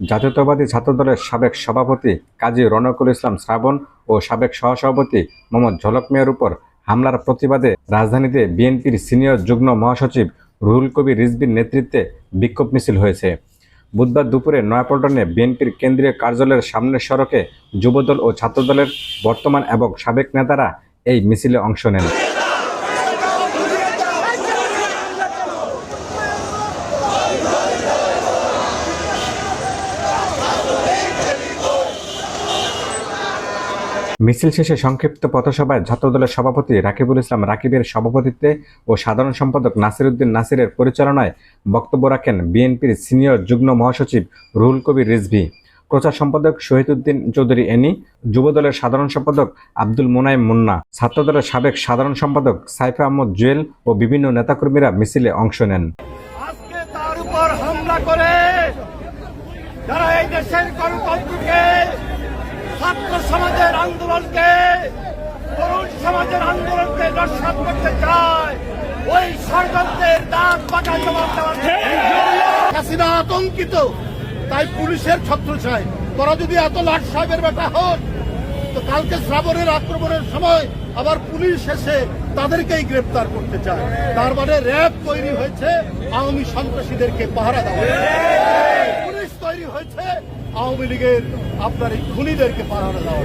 জাতীয়তাবাদী ছাত্রদলের সাবেক সভাপতি কাজী রনকুল ইসলাম শ্রাবণ ও সাবেক সহসভাপতি মোহাম্মদ ঝলক মিয়ার উপর হামলার প্রতিবাদে রাজধানীতে বিএনপির সিনিয়র যুগ্ম মহাসচিব রুহুল কবির রিজবির নেতৃত্বে বিক্ষোভ মিছিল হয়েছে। বুধবার দুপুরে নয়াপল্টনে বিএনপির কেন্দ্রীয় কার্যালয়ের সামনের সড়কে যুবদল ও ছাত্রদলের বর্তমান এবং সাবেক নেতারা এই মিছিলে অংশ নেন। মিছিল শেষে সংক্ষিপ্ত পথসভায় ছাত্রদলের সভাপতি রাকিবুল ইসলাম রাকিবের সভাপতিত্বে ও সাধারণ সম্পাদক নাসিরউদ্দিন নাসিরের পরিচালনায় বক্তব্য রাখেন বিএনপির সিনিয়র যুগ্ম মহাসচিব রুহুল কবির রিজভী। প্রচার সম্পাদক শহীদুদ্দিন চৌধুরী এনি, যুবদলের সাধারণ সম্পাদক আব্দুল মোনায়েম মুন্না, ছাত্রদলের সাবেক সাধারণ সম্পাদক সাইফা আহমদ জুয়েল ও বিভিন্ন নেতাকর্মীরা মিছিলে অংশ নেন। আজকে তার উপর হামলা করে যারা এই দেশের আন্দোলনকে তরুণ সমাজের আন্দোলনকে নস্বাত করতে চায়। ওই ষড়যন্ত্রের দাঁত পাকা জবাব দেওয়া আতঙ্কিত। তাই পুলিশের ছত্রছায় তোরা যদি এত লাট সাহেবের বেটা হন তো কালকে শ্রাবণের আক্রমণের সময় আবার পুলিশ এসে তাদেরকেই গ্রেপ্তার করতে চায়। তার মানে র্যাব তৈরি হয়েছে আওয়ামী সন্ত্রাসীদেরকে পাহারা দেওয়া পুলিশ তৈরি হয়েছে আওয়ামী লীগের আপনার এই খুনিদেরকে পাঠানো দেওয়া